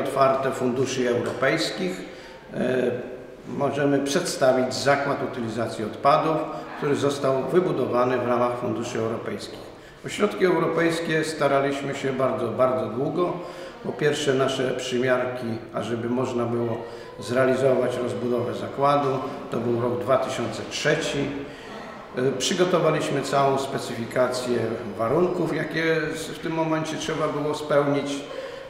otwarte funduszy europejskich e, możemy przedstawić zakład utylizacji odpadów, który został wybudowany w ramach funduszy europejskich. O środki europejskie staraliśmy się bardzo, bardzo długo. Po pierwsze nasze przymiarki, ażeby można było zrealizować rozbudowę zakładu, to był rok 2003. E, Przygotowaliśmy całą specyfikację warunków, jakie w tym momencie trzeba było spełnić.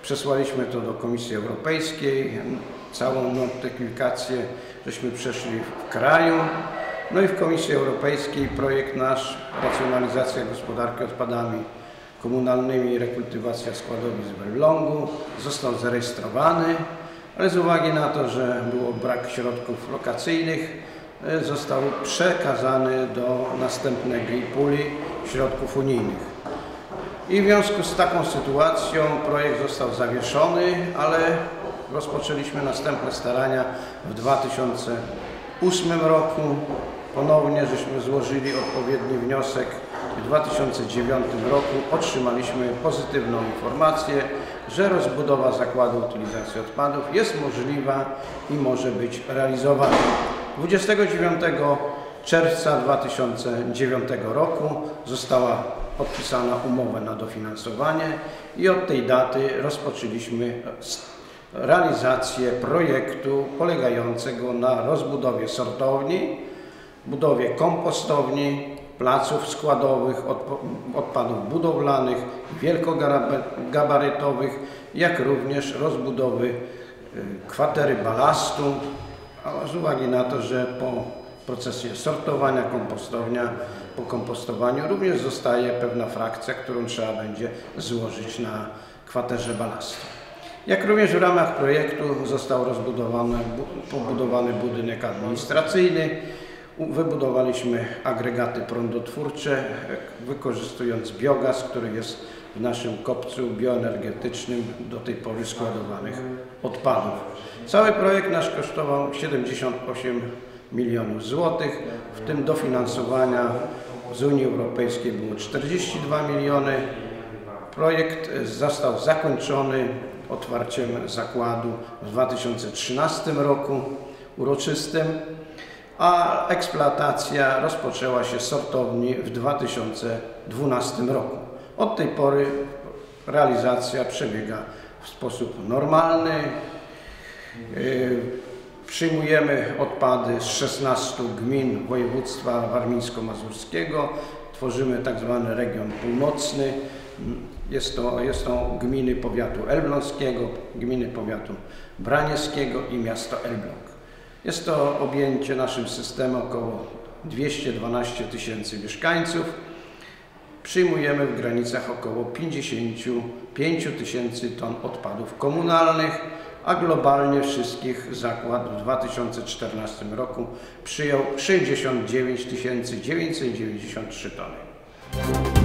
Przesłaliśmy to do Komisji Europejskiej, całą notyfikację żeśmy przeszli w kraju. No i w Komisji Europejskiej projekt nasz racjonalizacja gospodarki odpadami komunalnymi i rekultywacja składowisk w Elblągu został zarejestrowany, ale z uwagi na to, że było brak środków lokacyjnych, e, został przekazany do następnej puli środków unijnych. I w związku z taką sytuacją projekt został zawieszony, ale rozpoczęliśmy następne starania w 2008 roku. Ponownie żeśmy złożyli odpowiedni wniosek. W 2009 roku otrzymaliśmy pozytywną informację, że rozbudowa zakładu utylizacji odpadów jest możliwa i może być realizowana. 29 czerwca 2009 roku została podpisana umowa na dofinansowanie i od tej daty rozpoczęliśmy realizację projektu polegającego na rozbudowie sortowni, budowie kompostowni, placów składowych odpadów budowlanych, wielkogabarytowych, jak również rozbudowy y, kwatery balastu, z uwagi na to, że po procesie sortowania kompostownia, po kompostowaniu również zostaje pewna frakcja, którą trzeba będzie złożyć na kwaterze balastu. Jak również w ramach projektu został rozbudowany, pobudowany budynek administracyjny. Wybudowaliśmy agregaty prądotwórcze, wykorzystując biogaz, który jest w naszym kopcu bioenergetycznym do tej pory składowanych odpadów. Cały projekt nasz kosztował 78 milionów złotych, w tym dofinansowania z Unii Europejskiej było 42 miliony. Projekt został zakończony otwarciem zakładu w 2013 roku uroczystym, a eksploatacja rozpoczęła się sortowni w 2012 roku. Od tej pory realizacja przebiega w sposób normalny. Przyjmujemy odpady z 16 gmin województwa warmińsko-mazurskiego. Tworzymy tak zwany region północny. Jest to, jest to gminy powiatu elbląskiego, gminy powiatu branieskiego i miasto Elbląg. Jest to objęcie naszym systemem około 212 tysięcy mieszkańców. Przyjmujemy w granicach około 55 tysięcy ton odpadów komunalnych, a globalnie wszystkich zakład w 2014 roku przyjął 69 993 tony.